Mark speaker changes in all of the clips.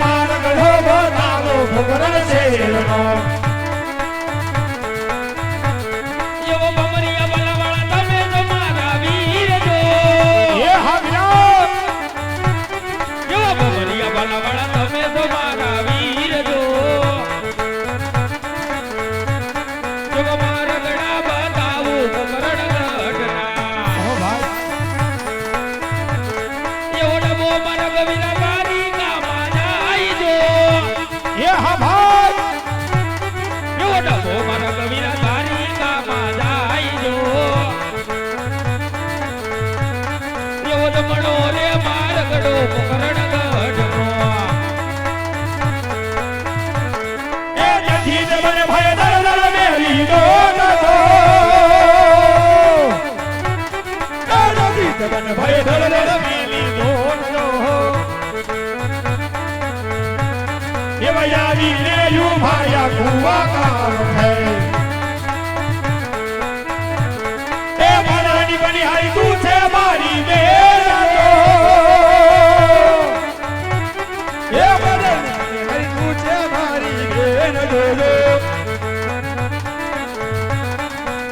Speaker 1: માન ગઢો ગોતાલો છે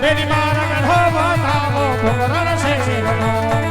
Speaker 2: Baby, my love, how about how? Come on, I'll say, say, come on.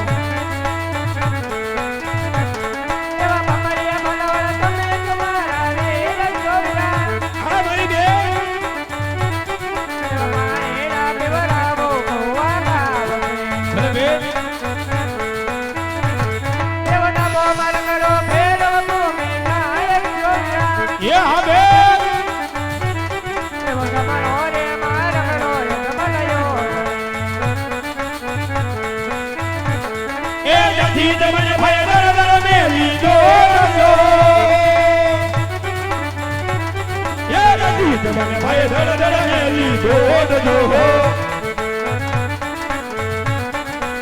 Speaker 1: મને ભાઈ
Speaker 2: ધડ ધડ મેલી ગોડ
Speaker 1: જો હો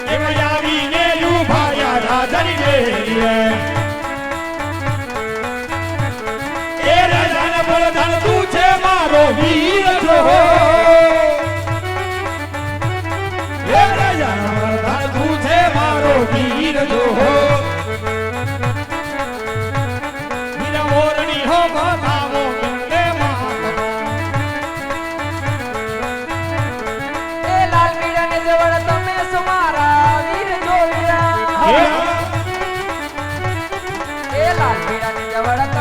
Speaker 1: એમ આવી ને યુ ભાયા રાજન જે வணக்கம் வணக்கம்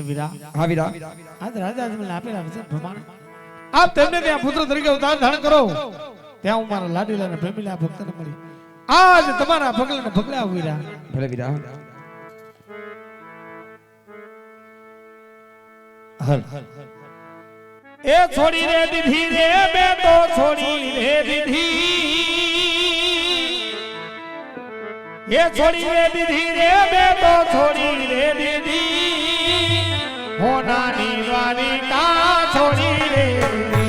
Speaker 1: અરે વીરા.
Speaker 3: હા વીરા.
Speaker 1: આ રાજા મને આપેલા છે ભ્રમણ આપ તેમને ત્યાં પુત્ર તરીકે ઉતાર ધારણ કરો. ત્યાં હું મારા લાડીલા ને પ્રેમીલા ભક્તને મળી. આજ તમારા પગલા ને પગલા વીરા
Speaker 3: ભલે વીરા.
Speaker 1: હર એ છોડી રે દીધી રે બે તો છોડી રે દીધી. એ છોડી રે દીધી રે બે તો છોડી રે દીધી. હોનાની દ્વારિકા છોડી રે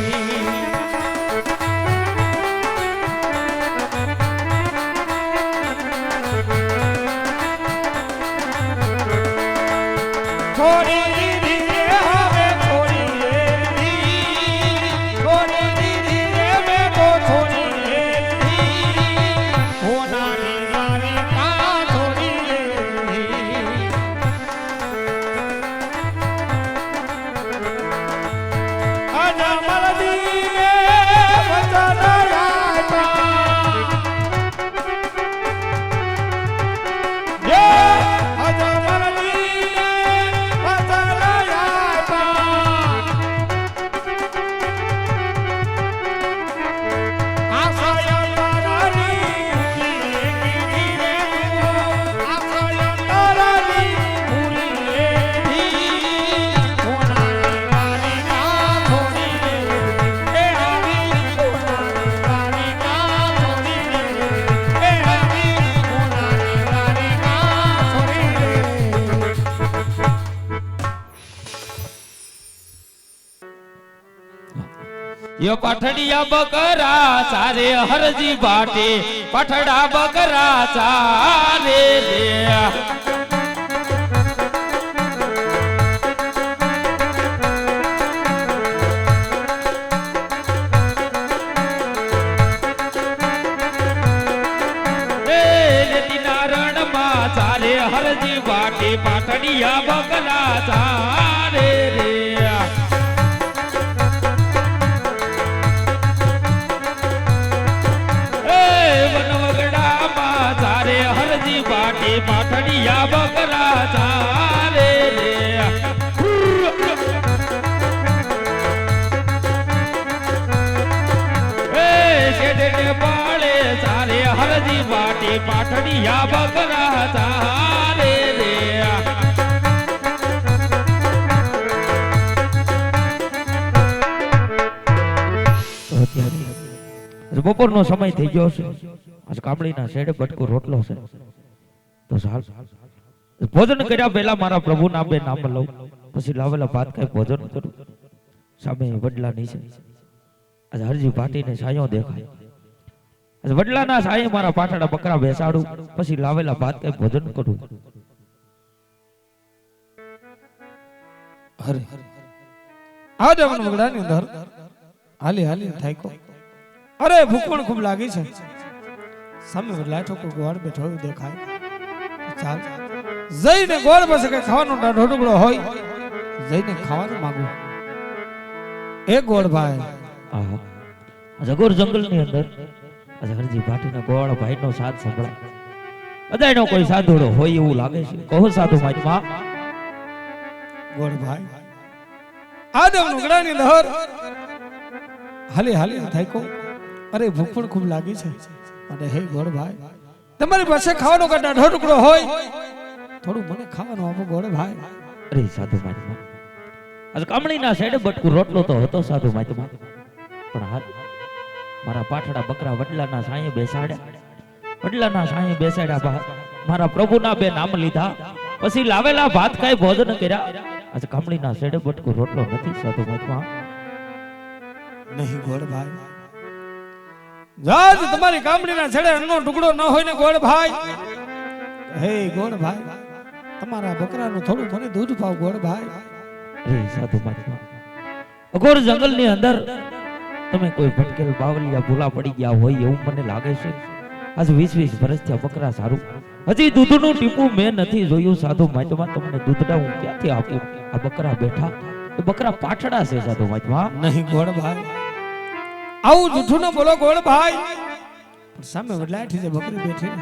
Speaker 2: યો પઠડિયા બકરા ચારે હરજી બાટે પઠડા બકરા ચારે રે ચારે હરજી બાટે પાટડિયા બકરા ચારે પાટડિયા બકરા તારે રે
Speaker 3: અત્યારે બપોરનો સમય થઈ ગયો છે. આજ કામળીના શેડે બટકો રોટલો છે. તો સાલ, ભોજન કર્યા પહેલા મારા પ્રભુના બે નામ લઉં. પછી લાવેલા ભાત ખાઈ ભોજન કરું. સામે વડલા નીચે આજે હરજી ભાટીને છાંયો દેખાય. વડલાના છાંયે મારા પાટડા બકરા બેસાડું પછી લાવેલા ભાત કઈ ભોજન કરું.
Speaker 1: હરે આ દેવન વગડાની અંદર હાલી હાલી થાયકો અરે ભૂખ પણ ખૂબ લાગી છે. સામે વડલા ઠોકો ગોળ બેઠો દેખાય. ચાલ. જઈને ગોળ પાસે કઈ ખાવાનો ડાઢો ટુકડો હોય જઈને ખાવાનું માંગુ. એ ગોળ ભાઈ.
Speaker 3: જગોર જંગલની જંગલની અંદર હરજી ભાટીના ગોવાળા ભાઈનો સાથ સંભળાય. બધાયનો કોઈ સાધુડો હોય એવું લાગે છે. કહો સાધુ મહાત્મા
Speaker 1: ગોળ ભાઈ. આદમ વગડાની અંદર હાલી હાલી થાયકો અરે ભૂખ પણ ખૂબ લાગી છે. અને હે ગોળ ભાઈ તમારી પાસે ખાવાનો કાંટા ડાઢો ટુકડો હોય. થોડું મને ખાવાનું આપો ગોળ ભાઈ.
Speaker 3: અરે સાધુ મહાત્મા આજે કામણીના સાઈડે બટકું રોટલો તો હતો સાધુ મહાત્મા પણ હાલ મારા પાઠડા બકરા વડલાના સાંયે બેસાડ્યા. વડલાના સાંયે બેસાડ્યા બહાર મારા પ્રભુના બે નામ લીધા. પછી લાવેલા ભાત ખાઈ ભોજન કર્યા. આજે કમળીના સાઈડે બટકો રોટલો નથી સાધુ મહાત્મા
Speaker 1: નહીં ગોળ ભાઈ. જાજ તમારી કામડીના છેડે અન્નનો ટુકડો ન હોય ને ગોળ ભાઈ. હે ગોળ ભાઈ તમારા બકરાનું થોડું થોડું દૂધ પાવ ગોળ ભાઈ.
Speaker 3: રે સાધુ મહાત્મા અઘોર જંગલની અંદર તમે કોઈ ભટકેલ બાવલિયા ભૂલા પડી ગયા હોય એવું મને લાગે છે? આજ વીસ વીસ વર્ષ થયા બકરા સારું. હજી દૂધનું ટીપું મેં નથી જોયું સાધુ મહાત્મા તમને દૂધડા હું ક્યાંથી આપું? આ બકરા બેઠા. એ બકરા પાછડા છે સાધુ મહાત્મા.
Speaker 1: નહીં ગોળભાઈ આવું જૂઠું ન બોલો ગોળભાઈ સામે વડલાઠી જે બકરી બેઠી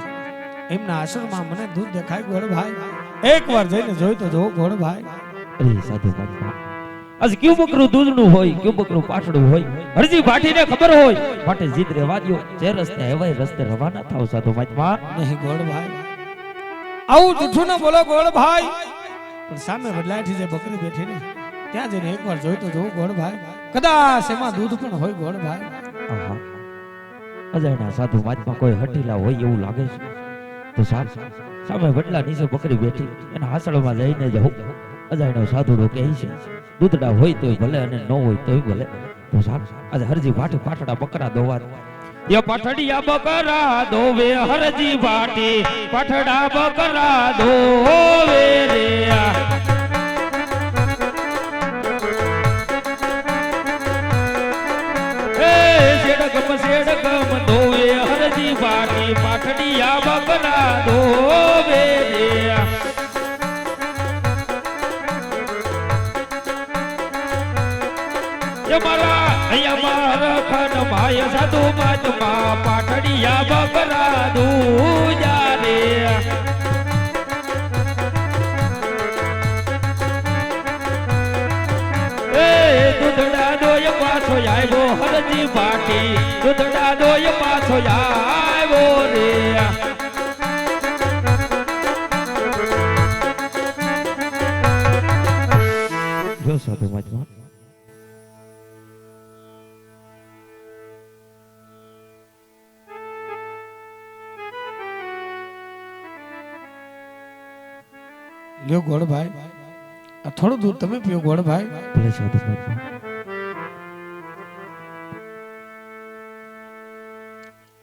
Speaker 1: એમના આશ્રમમાં મને દૂધ દેખાય ગોળભાઈ એક વાર જઈને જોઈ તો જો ગોળભાઈ
Speaker 3: અરે સાધુ મહાત્મા આજ કયું બકરું દૂધનું હોય કયું બકરું પાછડું હોય હરજી ભાટીને ખબર હોય માટે જીત રે દ્યો જે રસ્તે હેવાય રસ્તે રવાના થાવ સાધુ મહાત્મા
Speaker 1: નહીં ગોળ ભાઈ આવું જૂઠું ન બોલો ગોળ ભાઈ પણ સામે વડલાઠી જે બકરી બેઠી ને ત્યાં જઈને એકવાર જોઈ તો જોઉં ગોળ ભાઈ કદાચ એમાં દૂધ પણ હોય ગોળ ભાઈ
Speaker 3: આહા અજાણ્યા સાધુ મહાત્મા કોઈ હઠીલા હોય એવું લાગે છે? તો સાલ સામે વડલા નીચે બકરી બેઠી એના હાસળમાં જઈને જવું અજાણ્યો સાધુડો કહે છે, દૂધડા હોય તોય ભલે અને ન હોય તોય ભલે. તો સારું, આજે હરજી વાટી, પાટડા બકરા દોવા
Speaker 2: યો પાઠડિયા બકરા દોવે, હરજી વાટી પાઠડા બકરા દોવે રે સાધુ મહાત્મા પાટડિયા બકરા દૂજા રે દૂધડા દોય પાછો આવ્યો હરજી પાટી દૂધડા પાછો આવ્યો રે
Speaker 3: જો સાથે મહાત્મા
Speaker 1: લ્યો ગોળ ભાઈ આ થોડું દૂધ તમે પીઓ ગોળ ભાઈ
Speaker 3: ભલે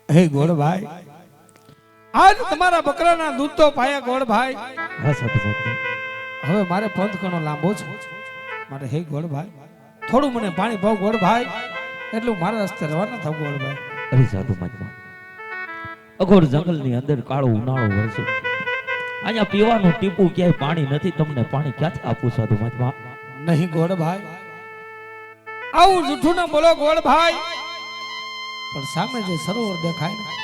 Speaker 1: હે ગોળભાઈ આજ તમારા બકરાના દૂધ તો પાયા ગોળભાઈ. હવે મારે પંથ ઘણો લાંબો છે. મારે હે ગોળભાઈ થોડું મને પાણી ભાવ ગોળભાઈ. એટલું મારા રસ્તે રવાના થાવ ગોળભાઈ.
Speaker 3: અરે સાધુ માજમાં અઘોર જંગલની અંદર કાળો ઉનાળો વરસે અહીંયા પીવાનું ટીપું ક્યાંય પાણી નથી તમને પાણી ક્યાંથી આપું સાધુ મહાત્મા?
Speaker 1: નહીં ગોળભાઈ આવું જૂઠું ના બોલો ગોળભાઈ પણ સામે જે સરોવર દેખાય ને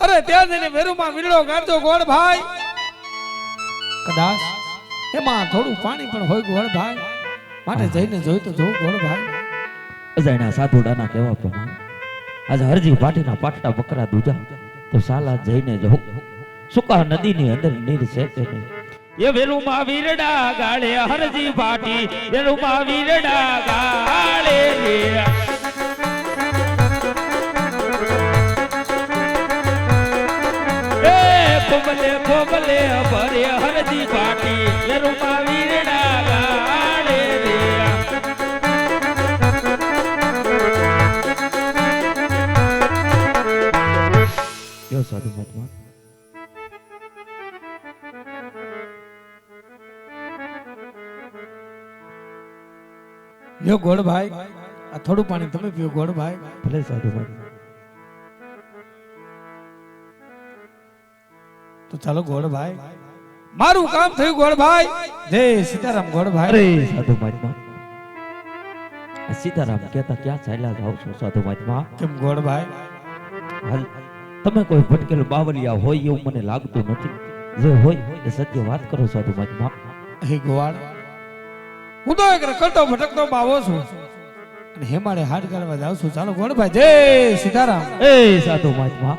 Speaker 1: અરે ત્યાં જઈને વેરુમાં વીરડો ગાળજો ગોળભાઈ કદાચ એમાં થોડું પાણી પણ હોય ગોળભાઈ માટે જઈને જોઈ તો જોઉં ગોળભાઈ
Speaker 3: અજાણ્યા સાધુડાના કહેવા પ્રમાણે આજે હરજી પાટીના પાટડા બકરા દૂધા તો સાલા જઈને જવું સુકા નદીની અંદર નીર છે કે નહીં. એ વેલું વીરડા ગાળે હરજી ફાટી વેલું મહાવીરડા ગાળે ખોબલે ખોબલે ભરે હરજી ફાટી વેલું મહાવીરડા ગાળે રે સાધુ મહાત્મા?
Speaker 1: લ્યો ગોળભાઈ આ થોડું પાણી તમે પીઓ ગોળભાઈ
Speaker 3: ભલે સાધુ ભાઈ.
Speaker 1: તો ચાલો ગોળભાઈ મારું કામ થયું ગોળભાઈ જય સીતારામ ગોળભાઈ
Speaker 3: અરે સાધુ મહાત્મા સીતારામ કેતા ક્યાં ચાલ્યા જાવ છો સાધુ મહાત્મા
Speaker 1: કેમ ગોળભાઈ
Speaker 3: હાલ તમે કોઈ ભટકેલ બાવલિયા હોય એવું મને લાગતું નથી. જે હોય એ સત્ય વાત કરો સાધુ મહાત્મા
Speaker 1: હે ગોવાળ હું તો એક રખડતો ભટકતો બાવો છું. અને હેમાળે હાડ કરવા જાઉં છું. ચાલો ગોળભાઈ જય સીતારામ.
Speaker 3: એ સાધુ મહાત્મા.